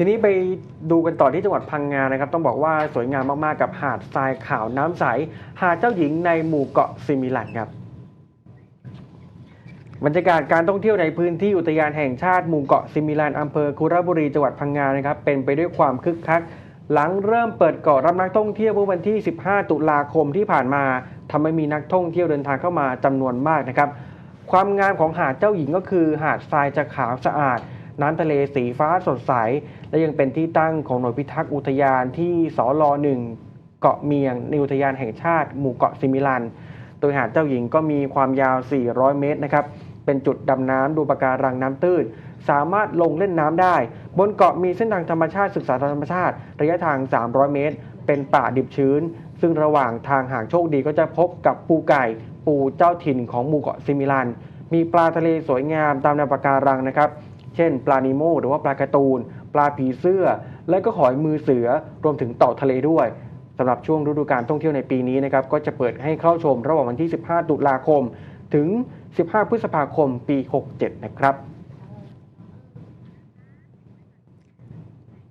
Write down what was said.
ทีนี้ไปดูกันต่อที่จังหวัดพังงานะครับ ต้องบอกว่าสวยงามมากๆกับหาดทรายขาวน้ำใส หาดเจ้าหญิงในหมู่เกาะซิมิลันครับบรรยากาศการท่องเที่ยวในพื้นที่อุทยานแห่งชาติหมู่เกาะซิมิลันอำเภอคุระบุรีจังหวัดพังงานะครับเป็นไปด้วยความคึกคัก หลังเริ่มเปิดเกาะรับนักท่องเที่ยวเมื่อวันที่ 15 ตุลาคมที่ผ่านมาทำให้มีนักท่องเที่ยวเดินทางเข้ามาจำนวนมากนะครับ ความงามของหาดเจ้าหญิงก็คือหาดทรายจะขาวสะอาด น้ำทะเลสีฟ้าสดใส และยังเป็นที่ตั้งของหน่วยพิทักษ์อุทยานที่สลอหนึ่งเกาะเมียงในอุทยานแห่งชาติหมู่เกาะซิมิลัน โดยหาดเจ้าหญิงก็มีความยาว 400 เมตรนะครับ เป็นจุดดำน้ำดูปะการังน้ำตื้น สามารถลงเล่นน้ำได้ บนเกาะมีเส้นทางธรรมชาติศึกษาธรรมชาติ ระยะทาง 300 เมตร เป็นป่าดิบชื้น ซึ่งระหว่างทางหากโชคดีก็จะพบกับปูไก่ ปูเจ้าถิ่นของหมู่เกาะซิมิลัน มีปลาทะเลสวยงามตามแนวปะการังนะครับ เช่น ปลานิโมหรือว่าปลาการ์ตูน ปลาผีเสื้อ และก็หอยมือเสือรวมถึงเต่าทะเลด้วยสำหรับช่วงฤดูการท่องเที่ยวในปีนี้นะครับก็จะเปิดให้เข้าชมระหว่างวันที่ 15 ตุลาคม ถึง 15 พฤษภาคม ปี 67 นะครับ